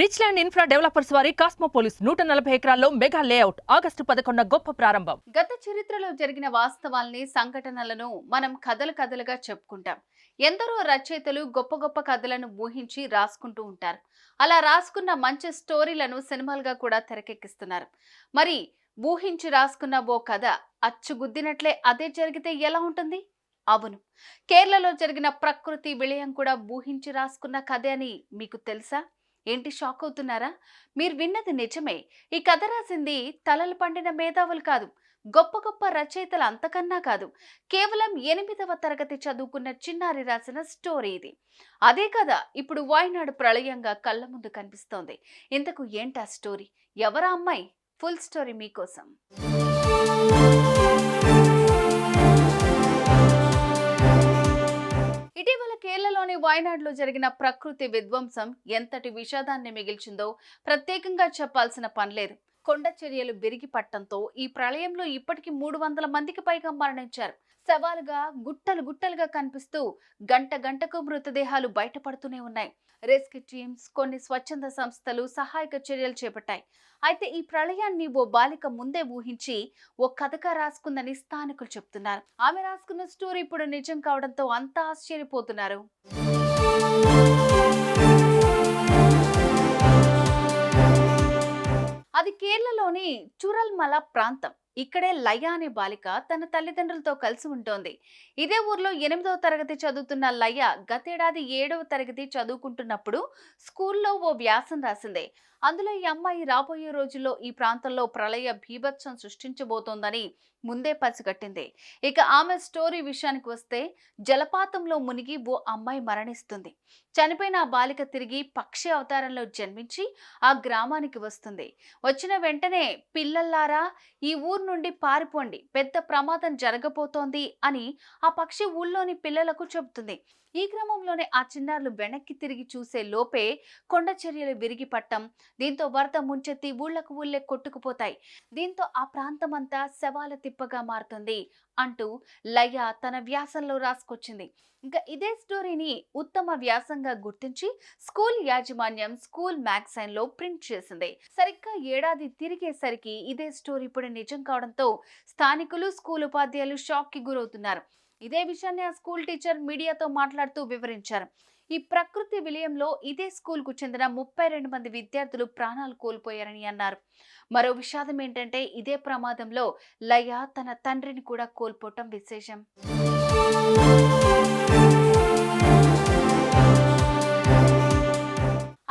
Rich land infra developers వారి కాస్మోపోలిస్ నూట నలభై ఎకరాల్లో మెగా లేఅవుట్ ఆగస్టు పదకొండు గొప్ప ప్రారంభం. గత చరిత్రలో జరిగిన వాస్తవాల్ని సంఘటనలను మనం కథలు కథలుగా చెప్పుకుంటాం. ఎందరో రచయితలు గొప్ప గొప్ప కథలను ఊహించి రాసుకుంటూ ఉంటారు. అలా రాసుకున్న మంచి స్టోరీలను సినిమాలుగా కూడా తెరకెక్కిస్తున్నారు. మరి ఊహించి రాసుకున్న ఓ కథ అచ్చుగుద్దినట్లే అదే జరిగితే ఎలా ఉంటుంది? అవును. కేరళలో జరిగిన ప్రకృతి విలయం కూడా ఊహించి రాసుకున్న కథే అని మీకు తెలుసా? ఏంటి షాక్ అవుతున్నారా? మీరు విన్నది నిజమే. ఈ కథ రాసింది తలలు పండిన మేధావులు కాదు గొప్ప గొప్ప రచయితలు అంతకన్నా కాదు. కేవలం ఎనిమిదవ తరగతి చదువుకున్న చిన్నారి రాసిన స్టోరీ ఇది. అదే కదా ఇప్పుడు వాయినాడు ప్రళయంగా కళ్ళ ముందు కనిపిస్తోంది. ఇంతకు ఏంటా స్టోరీ? ఎవరా అమ్మాయి? ఫుల్ స్టోరీ మీకోసం. ఇటీవల వాయనాడులో జరిగిన ప్రకృతి విధ్వంసం ఎంతటి విషాదాన్ని మిగిల్చిందో ప్రత్యేకంగా చెప్పాల్సిన పనిలేదు కొండ చర్యలు బిరిగి పట్టడంతో ఈ ప్రళయంలో ఇప్పటికి మూడు వందల మందికి పైగా మరణించారు. సవాలుగా గుట్టలు గుట్టలుగా కనిపిస్తూ గంట గంటకు మృతదేహాలు బయటపడుతూనే ఉన్నాయి. రెస్క్యూ టీమ్స్ కొన్ని స్వచ్ఛంద సంస్థలు సహాయక చర్యలు చేపట్టాయి. అయితే ఈ ప్రళయాన్ని ఓ బాలిక ముందే ఊహించి ఓ కథగా రాసుకుందని స్థానికులు చెప్తున్నారు. ఆమె రాసుకున్న స్టోరీ ఇప్పుడు నిజం కావడంతో అంతా ఆశ్చర్యపోతున్నారు. అది కేరళలోని చురల్మల ప్రాంతం. ఇక్కడే లయ అనే బాలిక తన తల్లిదండ్రులతో కలిసి ఉంటోంది. ఇదే ఊర్లో ఎనిమిదవ తరగతి చదువుతున్న లయ గతేడాది ఏడవ తరగతి చదువుకుంటున్నప్పుడు స్కూల్లో ఓ వ్యాసం రాసింది. అందులో ఈ అమ్మాయి రాబోయే రోజుల్లో ఈ ప్రాంతంలో ప్రళయ భీభత్సం సృష్టించబోతోందని ముందే పసిగట్టింది. ఇక ఆమె స్టోరీ విషయానికి వస్తే జలపాతంలో మునిగి ఓ అమ్మాయి మరణిస్తుంది. చనిపోయిన ఆ బాలిక తిరిగి పక్షి అవతారంలో జన్మించి ఆ గ్రామానికి వస్తుంది. వచ్చిన వెంటనే పిల్లల్లారా ఈ ఊరు నుండి పారిపోండి. పెద్ద ప్రమాదం జరగబోతోంది అని ఆ పక్షి ఊళ్ళోని పిల్లలకు చెబుతుంది. ఈ క్రమంలోనే ఆ చిన్నారులు వెనక్కి తిరిగి చూసే లోపే కొండ చర్యలు విరిగి పట్టం దీంతో వరద ముంచెత్తి ఊళ్ళకు ఊళ్ళే కొట్టుకుపోతాయి. దీంతో ఆ ప్రాంతమంతా శవాల తిప్పగా మారుతుంది అంటూ లయ తన వ్యాసంలో రాసుకొచ్చింది. ఇంకా ఇదే స్టోరీని ఉత్తమ వ్యాసంగా గుర్తించి స్కూల్ యాజమాన్యం స్కూల్ మ్యాగజైన్లో ప్రింట్ చేసింది. సరిగ్గా ఏడాది తిరిగేసరికి ఇదే స్టోరీ ఇప్పుడు నిజం కావడంతో స్థానికులు స్కూల్ ఉపాధ్యాయులు షాక్కి గురవుతున్నారు. ఇదే విషయాన్ని ఆ స్కూల్ టీచర్ మీడియాతో మాట్లాడుతూ వివరించారు. ఈ ప్రకృతి విలయంలో ఇదే స్కూల్కు చెందిన ముప్పై రెండు మంది విద్యార్థులు ప్రాణాలు కోల్పోయారని అన్నారు. మరో విషాదం ఏంటంటే ఇదే ప్రమాదంలో లయ తన తండ్రిని కూడా కోల్పోవటం విశేషం.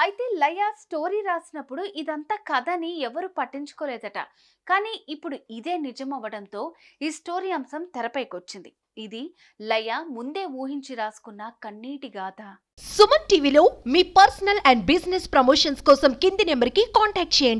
అయితే లయ స్టోరీ రాసినప్పుడు ఇదంతా కథని ఎవరు పట్టించుకోలేదట. కానీ ఇప్పుడు ఇదే నిజం అవ్వడంతో ఈ స్టోరీ అంశం తెరపైకి వచ్చింది ఇది లయ ముందే ఊహించి రాసుకున్న కన్నీటి గాథ. సుమన్ టీవీలో మీ పర్సనల్ అండ్ బిజినెస్ ప్రమోషన్స్ కోసం కింది నెంబర్కి కాంటాక్ట్ చేయండి.